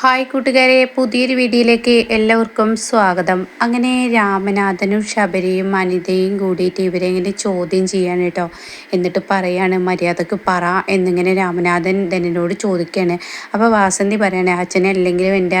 Hi കൂട്ടുകാരെ പുതിയൊരു വീഡിയോയിലേക്ക് എല്ലാവർക്കും സ്വാഗതം. അങ്ങനെ രാമനാഥനും ശബരിയും അനിതയും കൂടിയിട്ട് ഇവരെ ഇങ്ങനെ ചോദ്യം ചെയ്യാൻ കേട്ടോ. എന്നിട്ട് പറയാണ് മര്യാദയ്ക്ക് പറ എന്നിങ്ങനെ രാമനാഥൻ ധനനോട് ചോദിക്കുകയാണ് അപ്പോൾ വാസന്തി പറയണേ അച്ഛനെ അല്ലെങ്കിലും എന്റെ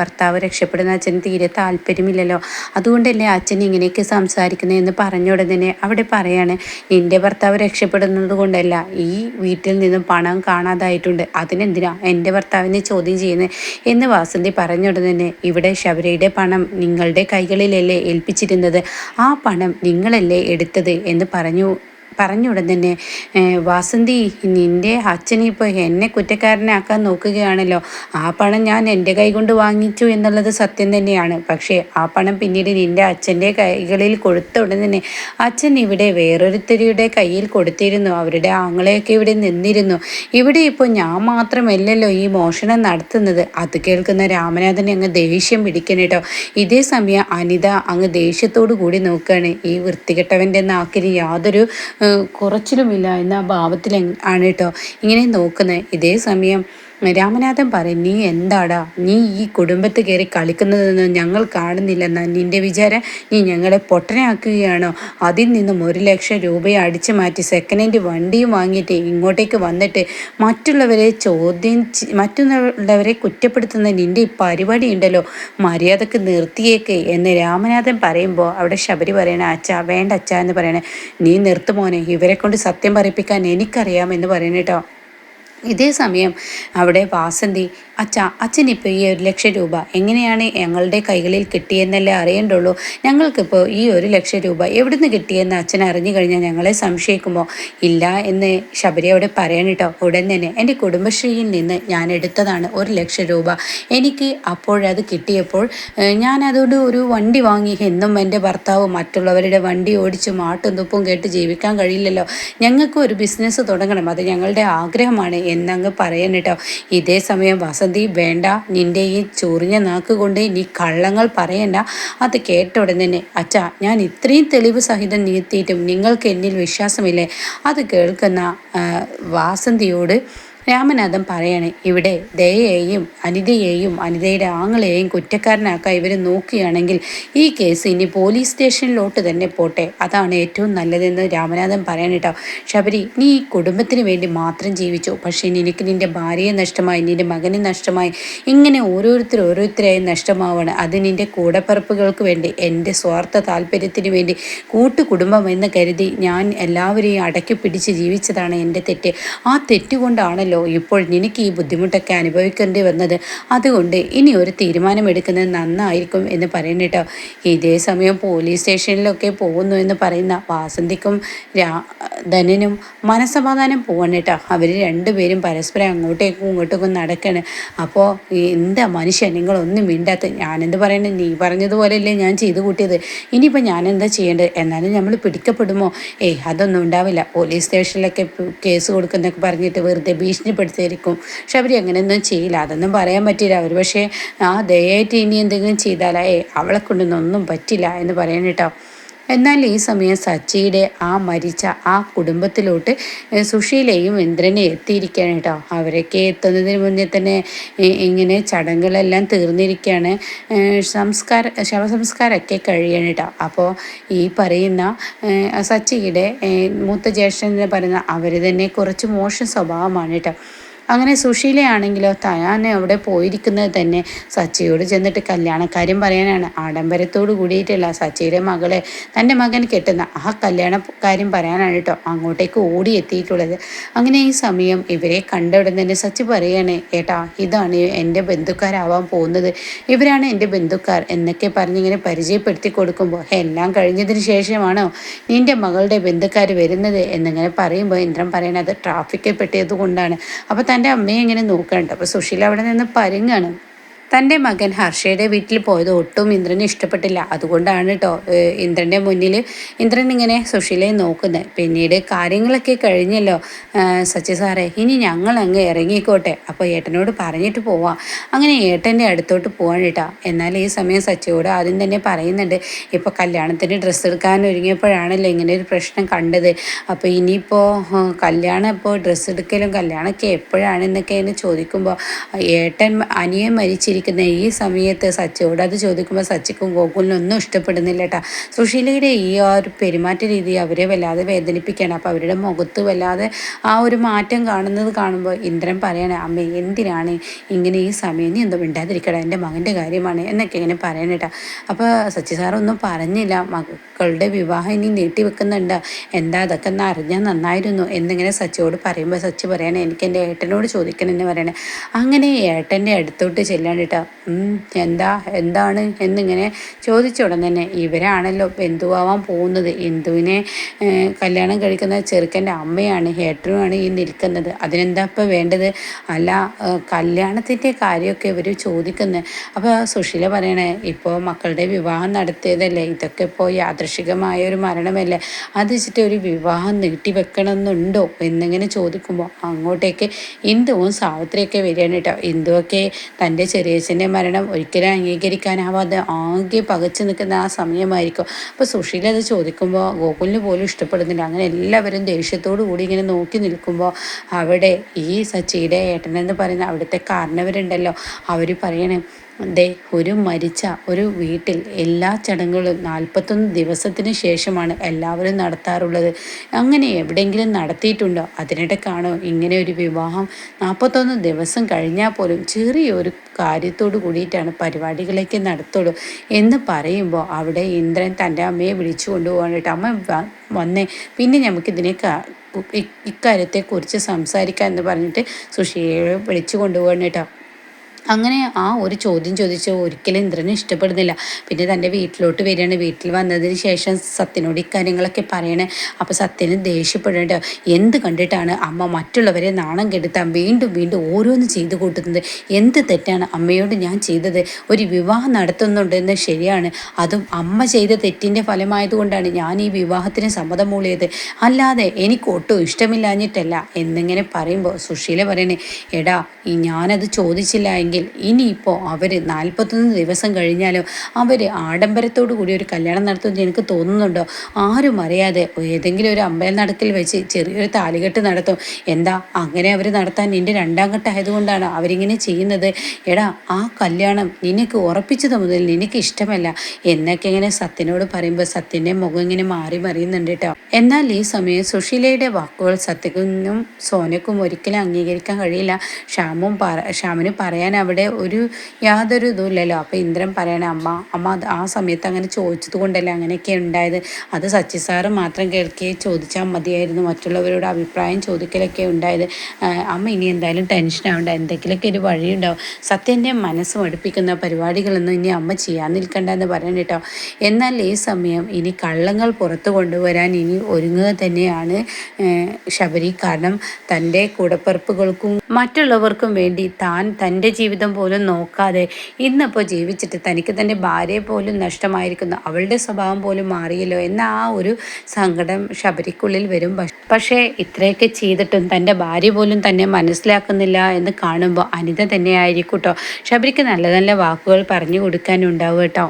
ഭർത്താവ് രക്ഷപ്പെടുന്ന അച്ഛന് തീരെ താല്പര്യമില്ലല്ലോ. അതുകൊണ്ടല്ലേ അച്ഛൻ ഇങ്ങനെയൊക്കെ സംസാരിക്കുന്നതെന്ന് പറഞ്ഞ ഉടനെ അവിടെ പറയാണ് എന്റെ ഭർത്താവ് രക്ഷപ്പെടുന്നത് കൊണ്ടല്ല ഈ വീട്ടിൽ നിന്നും പണം കാണാതായിട്ടുണ്ട്. അതിനെന്തിനാ എന്റെ ഭർത്താവിനെ ചോദ്യം ചെയ്യുന്നത് എന്ന് വാസന്തി പറഞ്ഞുടനെ ഇവിടെ ശബരിയുടെ പണം നിങ്ങളുടെ കൈകളിലല്ലേ ഏൽപ്പിച്ചിരുന്നത്? ആ പണം നിങ്ങളല്ലേ എടുത്തത് എന്ന് പറഞ്ഞു പറഞ്ഞ ഉടൻ തന്നെ വാസന്തി നിന്റെ അച്ഛനിപ്പോൾ എന്നെ കുറ്റക്കാരനാക്കാൻ നോക്കുകയാണല്ലോ. ആ പണം ഞാൻ എന്റെ കൈ കൊണ്ട് വാങ്ങിച്ചു എന്നുള്ളത് സത്യം തന്നെയാണ്. പക്ഷേ ആ പണം പിന്നീട് നിന്റെ അച്ഛന്റെ കൈകളിൽ കൊടുത്ത ഉടൻ തന്നെ അച്ഛൻ ഇവിടെ വേറൊരുത്തരുടെ കയ്യിൽ കൊടുത്തിരുന്നു. അവരുടെ ആങ്ങളെയൊക്കെ ഇവിടെ നിന്നിരുന്നു. ഇവിടെ ഇപ്പോൾ ഞാൻ മാത്രമല്ലല്ലോ ഈ മോഷണം നടത്തുന്നത്. അത് കേൾക്കുന്ന രാമനാഥൻ അങ്ങ് ദേഷ്യം പിടിക്കണം കേട്ടോ. ഇതേ സമയം അനിത അങ്ങ് ദേഷ്യത്തോടു കൂടി നോക്കുകയാണ്. ഈ വൃത്തികെട്ടവന്റെ നാക്കിന് യാതൊരു കുറച്ചിലുമില്ല എന്ന ഭാവത്തിൽ ആണ് കേട്ടോ ഇങ്ങനെ നോക്കുന്നത് ഇതേ സമയം രാമനാഥൻ പറയും നീ എന്താടാ? നീ ഈ കുടുംബത്ത് കയറി കളിക്കുന്നതെന്ന് ഞങ്ങൾ കാണുന്നില്ലെന്ന നിന്റെ വിചാരം? നീ ഞങ്ങളെ പൊട്ടനാക്കുകയാണോ? അതിൽ നിന്നും ഒരു ലക്ഷം രൂപയെ അടിച്ചു മാറ്റി സെക്കൻഡ് ഹാൻഡ് വണ്ടിയും വാങ്ങിയിട്ട് ഇങ്ങോട്ടേക്ക് വന്നിട്ട് മറ്റുള്ളവരെ ചോദ്യം മറ്റുള്ളവരെ കുറ്റപ്പെടുത്തുന്ന നിന്റെ ഈ പരിപാടി ഉണ്ടല്ലോ? മര്യാദയ്ക്ക് നിർത്തിയേക്ക്. എന്ന് രാമനാഥൻ പറയുമ്പോൾ അവിടെ ശബരി പറയണ അച്ഛ വേണ്ട അച്ഛ എന്ന് പറയണേ നീ നിർത്തുമോനെ ഇവരെ കൊണ്ട് സത്യം പറയിപ്പിക്കാൻ എനിക്കറിയാം എന്ന് പറയണേട്ടോ ഇതേ സമയം അവിടെ വാസന്തി അച്ഛ അച്ഛനിപ്പോൾ ഈ ഒരു ലക്ഷം രൂപ എങ്ങനെയാണ് ഞങ്ങളുടെ കൈകളിൽ കിട്ടിയെന്നല്ലേ അറിയേണ്ടുള്ളൂ. ഞങ്ങൾക്കിപ്പോൾ ഈ ഒരു ലക്ഷം രൂപ എവിടുന്ന് കിട്ടിയെന്ന് അച്ഛൻ അറിഞ്ഞു കഴിഞ്ഞാൽ ഞങ്ങളെ സംശയിക്കുമോ? ഇല്ല എന്ന് ശബരി അവിടെ പറയണിട്ടോ ഉടൻ തന്നെ എന്റെ കുടുംബശ്രീയിൽ നിന്ന് ഞാൻ എടുത്തതാണ് ഒരു ലക്ഷം രൂപ. എനിക്ക് അപ്പോഴത് കിട്ടിയപ്പോൾ അതുകൊണ്ട് ഒരു വണ്ടി വാങ്ങി. എന്നും എന്റെ ഭർത്താവ് മറ്റുള്ളവരുടെ വണ്ടി ഓടിച്ച് മാട്ടും തുപ്പും കേട്ട് ജീവിക്കാൻ കഴിയില്ലല്ലോ. ഞങ്ങൾക്ക് ഒരു ബിസിനസ് തുടങ്ങണം. അത് ഞങ്ങളുടെ ആഗ്രഹമാണ്. എന്നങ്ങ് പറയണം കേട്ടോ. ഇതേ സമയം വസന്ത വേണ്ട നിന്റെ ഈ ചൊറിഞ്ഞ നാക്ക് കൊണ്ട് നീ കള്ളങ്ങൾ പറയണ്ട. അത് കേട്ട തന്നെ അച്ഛാ ഞാൻ ഇത്രയും തെളിവ് സഹിതം നീത്തിയിട്ടും നിങ്ങൾക്ക് എന്നിൽ വിശ്വാസമില്ലേ? അത് കേൾക്കുന്ന വാസന്തിയോട് രാമനാഥൻ പറയണേ ഇവിടെ ദയയെയും അനിതയെയും അനിതയുടെ ആങ്ങളെയും കുറ്റക്കാരനാക്കാൻ ഇവർ നോക്കുകയാണെങ്കിൽ ഈ കേസ് ഇനി പോലീസ് സ്റ്റേഷനിലോട്ട് തന്നെ പോട്ടെ. അതാണ് ഏറ്റവും നല്ലതെന്ന് രാമനാഥൻ പറയണേട്ടോ ശബരി നീ ഈ കുടുംബത്തിന് വേണ്ടി മാത്രം ജീവിച്ചു. പക്ഷേ നിനക്ക് നിന്റെ ഭാര്യയെ നഷ്ടമായി നിന്റെ മകനെ നഷ്ടമായി ഇങ്ങനെ ഓരോരുത്തർ ഓരോരുത്തരായി നഷ്ടമാവാണ്. അത് നിന്റെ കൂടപ്പറപ്പുകൾക്ക് വേണ്ടി എന്റെ സ്വാർത്ഥ താല്പര്യത്തിന് വേണ്ടി കൂട്ടുകുടുംബം എന്ന് കരുതി ഞാൻ എല്ലാവരെയും അടക്കി പിടിച്ച് ജീവിച്ചതാണ് എന്റെ തെറ്റ്. ആ തെറ്റുകൊണ്ടാണല്ലോ ആണല്ലോ ഇപ്പോൾ നിനക്ക് ഈ ബുദ്ധിമുട്ടൊക്കെ അനുഭവിക്കേണ്ടി വന്നത് അതുകൊണ്ട് ഇനി ഒരു തീരുമാനമെടുക്കുന്നത് നന്നായിരിക്കും എന്ന് പറയുന്നു പറയുന്നിട്ടോ ഇതേ സമയം പോലീസ് സ്റ്റേഷനിലൊക്കെ പോകുന്നു എന്ന് പറയുന്ന വാസന്തിക്കും രാ ധനനും മനസമാധാനം പോകണം കേട്ടോ അവർ രണ്ടുപേരും പരസ്പരം അങ്ങോട്ടേക്കും ഇങ്ങോട്ടേക്കും നടക്കണ്. അപ്പോൾ എന്താ മനുഷ്യൻ നിങ്ങളൊന്നും മിണ്ടാത്ത ഞാനെന്ത് പറയണേ? നീ പറഞ്ഞതുപോലെയല്ലേ ഞാൻ ചെയ്തു കൂട്ടിയത്. ഇനിയിപ്പോൾ ഞാൻ എന്താ ചെയ്യേണ്ടത്? എന്നാലും നമ്മൾ പിടിക്കപ്പെടുമോ? ഏയ് അതൊന്നും ഉണ്ടാവില്ല. പോലീസ് സ്റ്റേഷനിലൊക്കെ കേസ് കൊടുക്കുന്നൊക്കെ പറഞ്ഞിട്ട് വെറുതെ ഭീഷണി ഭീഷണിപ്പെടുത്തിയിരിക്കും അവർ അങ്ങനെയൊന്നും ചെയ്യില്ല. അതൊന്നും പറയാൻ പറ്റില്ല അവർ പക്ഷേ ആ ദയായിട്ട് ഇനി എന്തെങ്കിലും ചെയ്താലേ അവളെ കൊണ്ടൊന്നും പറ്റില്ല എന്ന് പറയണം കേട്ടോ. എന്നാൽ ഈ സമയം സച്ചിയുടെ ആ മരിച്ച ആ കുടുംബത്തിലോട്ട് സുശീലയും ഇന്ദ്രനെ എത്തിയിരിക്കുകയാണ് കേട്ടോ. അവരൊക്കെ എത്തുന്നതിന് മുന്നേ തന്നെ ഇങ്ങനെ ചടങ്ങുകളെല്ലാം തീർന്നിരിക്കുകയാണ്. സംസ്കാര ശവസംസ്കാരമൊക്കെ കഴിയാണ് കേട്ടോ. അപ്പോൾ ഈ പറയുന്ന സച്ചിയുടെ മൂത്ത ജ്യേഷ്ഠൻ പറയുന്ന അവർ തന്നെ കുറച്ച് മോശം സ്വഭാവമാണ് കേട്ടോ. അങ്ങനെ സുശീലയാണെങ്കിലോ താൻ അവിടെ പോയിരിക്കുന്നത് തന്നെ സച്ചിയോട് ചെന്നിട്ട് കല്യാണക്കാര്യം പറയാനാണ്. ആഡംബരത്തോട് കൂടിയിട്ടുള്ള സച്ചിയുടെ മകളെ തന്റെ മകൻ കെട്ടുന്ന ആ കല്യാണ കാര്യം പറയാനാണ് കേട്ടോ അങ്ങോട്ടേക്ക് ഓടി എത്തിയിട്ടുള്ളത് അങ്ങനെ ഈ സമയം ഇവരെ കണ്ട ഉടൻ തന്നെ സച്ചി പറയണേ ഏട്ടാ ഇതാണ് എന്റെ ബന്ധുക്കാരാവാൻ പോകുന്നത്. ഇവരാണ് എന്റെ ബന്ധുക്കാർ എന്നൊക്കെ പറഞ്ഞിങ്ങനെ പരിചയപ്പെടുത്തി കൊടുക്കുമ്പോൾ എല്ലാം കഴിഞ്ഞതിന് ശേഷമാണോ നിന്റെ മകളുടെ ബന്ധുക്കാർ വരുന്നത്? എന്നിങ്ങനെ പറയുമ്പോൾ ഇന്ദ്രൻ പറയണത് ട്രാഫിക്കിൽ പെട്ടിയത് കൊണ്ടാണ്. അപ്പോൾ അമ്മയെ ഇങ്ങനെ നോക്കണ്ട അപ്പോൾ സുശീല അവിടെ നിന്ന് പരുങ്ങാണ്. തന്റെ മകൻ ഹർഷയുടെ വീട്ടിൽ പോയത് ഒട്ടും ഇന്ദ്രന് ഇഷ്ടപ്പെട്ടില്ല. അതുകൊണ്ടാണ് കേട്ടോ ഇന്ദ്രന്റെ മുന്നിൽ ഇന്ദ്രൻ ഇങ്ങനെ സുഷീലയെ നോക്കുന്നത്. പിന്നീട് കാര്യങ്ങളൊക്കെ കഴിഞ്ഞല്ലോ സച്ചി സാറേ. ഇനി ഞങ്ങൾ അങ്ങ് ഇറങ്ങിക്കോട്ടെ. അപ്പോൾ ഏട്ടനോട് പറഞ്ഞിട്ട് പോവാം. അങ്ങനെ ഏട്ടന്റെ അടുത്തോട്ട് പോകാൻ കേട്ടോ എന്നാൽ ഈ സമയം സച്ചിയോട് ആദ്യം തന്നെ പറയുന്നുണ്ട് ഇപ്പോൾ കല്യാണത്തിന് ഡ്രസ്സ് എടുക്കാൻ ഒരുങ്ങിയപ്പോഴാണല്ലോ ഇങ്ങനെ ഒരു പ്രശ്നം കണ്ടത്. അപ്പോൾ ഇനിയിപ്പോൾ കല്യാണം ഇപ്പോൾ ഡ്രസ്സ് എടുക്കലും കല്യാണമൊക്കെ എപ്പോഴാണെന്നൊക്കെ എന്ന് ചോദിക്കുമ്പോൾ ഏട്ടൻ അനിയൻ മരിച്ചിരിക്കും ഇരിക്കുന്ന ഈ സമയത്ത് സച്ചിയോട് അത് ചോദിക്കുമ്പോൾ സച്ചിക്കും ഗോകുലിനും ഒന്നും ഇഷ്ടപ്പെടുന്നില്ല കേട്ടോ സുശീലയുടെ ഈ ആ ഒരു പെരുമാറ്റ രീതി അവരെ വല്ലാതെ വേദനിപ്പിക്കുകയാണ് അപ്പോൾ അവരുടെ മുഖത്ത് വല്ലാതെ ആ ഒരു മാറ്റം കാണുന്നത് കാണുമ്പോൾ ഇന്ദ്രൻ പറയണേ അമ്മ എന്തിനാണ് ഇങ്ങനെ ഈ സമയം നീ എന്തോ മിണ്ടാതിരിക്കട എന്റെ മകന്റെ കാര്യമാണ് എന്നൊക്കെ ഇങ്ങനെ പറയണേട്ടാ അപ്പോൾ സച്ചി സാറൊന്നും പറഞ്ഞില്ല. മക്കളുടെ വിവാഹം ഇനി നീട്ടിവെക്കുന്നുണ്ട്. എന്താ അതൊക്കെ ഒന്ന് അറിഞ്ഞാൽ നന്നായിരുന്നു. എന്നിങ്ങനെ സച്ചിയോട് പറയുമ്പോൾ സച്ചി പറയണേ എനിക്ക് എന്റെ ഏട്ടനോട് ചോദിക്കണമെന്ന് പറയണേ. അങ്ങനെ ഏട്ടന്റെ അടുത്തോട്ട് ചെല്ലാണ്ട് എന്താ എന്താണ്? എന്നിങ്ങനെ ചോദിച്ച ഉടൻ തന്നെ ഇവരാണല്ലോ ബന്ധുവാവാൻ പോകുന്നത്. എന്തുവിനെ കല്യാണം കഴിക്കുന്ന ചെറുക്കന്റെ അമ്മയാണ് ഏട്ടനുമാണ് ഈ നിൽക്കുന്നത്. അതിനെന്താ ഇപ്പോൾ വേണ്ടത്? അല്ല കല്യാണത്തിന്റെ കാര്യമൊക്കെ ഇവർ ചോദിക്കുന്നത് അപ്പോൾ സുശീല പറയണേ ഇപ്പോൾ മക്കളുടെ വിവാഹം നടത്തിയതല്ലേ? ഇതൊക്കെ ഇപ്പോൾ യാദൃശികമായ ഒരു മരണമല്ലേ? അത് വെച്ചിട്ട് ഒരു വിവാഹം നീട്ടി വെക്കണമെന്നുണ്ടോ? എന്നിങ്ങനെ ചോദിക്കുമ്പോൾ അങ്ങോട്ടേക്ക് ഇന്ദുവും സാവിത്രിയൊക്കെ വരികയാണ് കേട്ടോ. ഇന്ദുവൊക്കെ തന്റെ ചെറിയ അച്ഛന്റെ മരണം ഒരിക്കലും അംഗീകരിക്കാനാവാതെ ആകെ പകച്ചു നിൽക്കുന്ന ആ സമയമായിരിക്കും. അപ്പോൾ സുശീല അത് ചോദിക്കുമ്പോൾ ഗോകുലിന് പോലും ഇഷ്ടപ്പെടുന്നില്ല. അങ്ങനെ എല്ലാവരും ദേഷ്യത്തോടു കൂടി ഇങ്ങനെ നോക്കി നിൽക്കുമ്പോൾ അവിടെ ഈ സച്ചിയുടെ ഏട്ടനെന്ന് പറയുന്ന അവിടുത്തെ കാരണവരുണ്ടല്ലോ. അവർ പറയണേ ദേ ഒരു മരിച്ച ഒരു വീട്ടിൽ എല്ലാ ചടങ്ങുകളും നാൽപ്പത്തൊന്ന് ദിവസത്തിന് ശേഷമാണ് എല്ലാവരും നടത്താറുള്ളത്. അങ്ങനെ എവിടെയെങ്കിലും നടത്തിയിട്ടുണ്ടോ? അതിനിടയ്ക്കാണോ ഇങ്ങനെ ഒരു വിവാഹം നാൽപ്പത്തൊന്ന് ദിവസം കഴിഞ്ഞാൽ പോലും ചെറിയൊരു കാര്യത്തോട് കൂടിയിട്ടാണ് പരിപാടികളൊക്കെ നടത്തുള്ളൂ എന്ന് പറയുമ്പോൾ അവിടെ ഇന്ദ്രൻ തന്റെ അമ്മയെ വിളിച്ചു കൊണ്ടുപോകാനായിട്ട് അമ്മ വന്നേ. പിന്നെ നമുക്കിതിനെ ഇക്കാര്യത്തെക്കുറിച്ച് സംസാരിക്കാം എന്ന് പറഞ്ഞിട്ട് സുഷിയെ വിളിച്ചു കൊണ്ടുപോകണം കേട്ടോ. അങ്ങനെ ആ ഒരു ചോദ്യം ചോദിച്ച് ഒരിക്കലും ഇന്ദ്രന് ഇഷ്ടപ്പെടുന്നില്ല. പിന്നെ തന്റെ വീട്ടിലോട്ട് വരികയാണ്. വീട്ടിൽ വന്നതിന് ശേഷം സത്യനോട് ഇക്കാര്യങ്ങളൊക്കെ പറയണേ. അപ്പോൾ സത്യന് ദേഷ്യപ്പെടേണ്ട. എന്ത് കണ്ടിട്ടാണ് അമ്മ മറ്റുള്ളവരെ നാണം കെടുത്താൻ വീണ്ടും വീണ്ടും ഓരോന്ന് ചെയ്തു കൂട്ടുന്നത്? എന്ത് തെറ്റാണ് അമ്മയോട് ഞാൻ ചെയ്തത്? ഒരു വിവാഹം നടത്തുന്നുണ്ടെന്ന് ശരിയാണ്. അതും അമ്മ ചെയ്ത തെറ്റിന്റെ ഫലമായതുകൊണ്ടാണ് ഞാൻ ഈ വിവാഹത്തിന് സമ്മതം മൂളിയത് അല്ലാതെ എനിക്ക് ഒട്ടും ഇഷ്ടമില്ലാഞ്ഞിട്ടല്ല. എന്നിങ്ങനെ പറയുമ്പോൾ സുശീല പറയണേ എടാ ഞാനത് ചോദിച്ചില്ല എങ്കിൽ എങ്കിൽ ഇനിയിപ്പോൾ അവർ നാൽപ്പത്തൊന്ന് ദിവസം കഴിഞ്ഞാലോ അവർ ആഡംബരത്തോടു കൂടി ഒരു കല്യാണം നടത്തുമെന്ന് എനിക്ക് തോന്നുന്നുണ്ടോ? ആരും അറിയാതെ ഏതെങ്കിലും ഒരു അമ്പലം നടക്കിൽ വെച്ച് ചെറിയൊരു താലികെട്ട് നടത്തും. എന്താ അങ്ങനെ അവർ നടത്താൻ നിന്റെ രണ്ടാം ഘട്ടമായതുകൊണ്ടാണ് അവരിങ്ങനെ ചെയ്യുന്നത്? എടാ ആ കല്യാണം നിനക്ക് ഉറപ്പിച്ചത് മുതൽ നിനക്ക് ഇഷ്ടമല്ല. എന്നൊക്കെ ഇങ്ങനെ സത്യനോട് പറയുമ്പോൾ സത്യന്റെ മുഖം ഇങ്ങനെ മാറി മറിയുന്നുണ്ട് കേട്ടോ. എന്നാൽ ഈ സമയം സുശീലയുടെ വാക്കുകൾ സത്യക്കും സോനക്കും ഒരിക്കലും അംഗീകരിക്കാൻ കഴിയില്ല. ശ്യാമും പറ ശ്യാമിന് പറയാൻ അവിടെ ഒരു യാതൊരു ഇതുമില്ലല്ലോ അപ്പോൾ ഇന്ദ്രൻ പറയണ അമ്മ അമ്മ ആ സമയത്ത് അങ്ങനെ ചോദിച്ചത് കൊണ്ടല്ലേ അങ്ങനെയൊക്കെ ഉണ്ടായത്? അത് സച്ചി സാറ് മാത്രം കേൾക്കുകയെ ചോദിച്ചാൽ മതിയായിരുന്നു. മറ്റുള്ളവരോട് അഭിപ്രായം ചോദിക്കലൊക്കെ ഉണ്ടായത്. അമ്മ ഇനി എന്തായാലും ടെൻഷൻ ആവണ്ട. എന്തെങ്കിലുമൊക്കെ ഒരു വഴിയുണ്ടാവും സത്യന്റെ മനസ്സ് മടുപ്പിക്കുന്ന പരിപാടികളൊന്നും ഇനി അമ്മ ചെയ്യാൻ നിൽക്കണ്ട എന്ന് പറയണം കേട്ടോ. എന്നാൽ ഈ സമയം ഇനി കള്ളങ്ങൾ പുറത്തു കൊണ്ടുവരാൻ ഇനി ഒരുങ്ങുക തന്നെയാണ് ശബരി കാരണം തന്റെ കൂടപ്പിറപ്പുകൾക്കും മറ്റുള്ളവർക്കും വേണ്ടി താൻ തന്റെ ജീവിതം ജീവിതം പോലും നോക്കാതെ ഇന്നിപ്പോൾ ജീവിച്ചിട്ട് തനിക്ക് തന്റെ ഭാര്യയെ പോലും നഷ്ടമായിരിക്കുന്നു. അവളുടെ സ്വഭാവം പോലും മാറിയല്ലോ എന്ന ആ ഒരു സങ്കടം ശബരിക്കുള്ളിൽ വരും. പക്ഷേ ഇത്രയൊക്കെ ചെയ്തിട്ടും തന്റെ ഭാര്യ പോലും തന്നെ മനസ്സിലാക്കുന്നില്ല എന്ന് കാണുമ്പോൾ അനിത തന്നെ ആയിരിക്കും കേട്ടോ ശബരിക്ക് നല്ല നല്ല വാക്കുകൾ പറഞ്ഞു കൊടുക്കാനുണ്ടാവും കേട്ടോ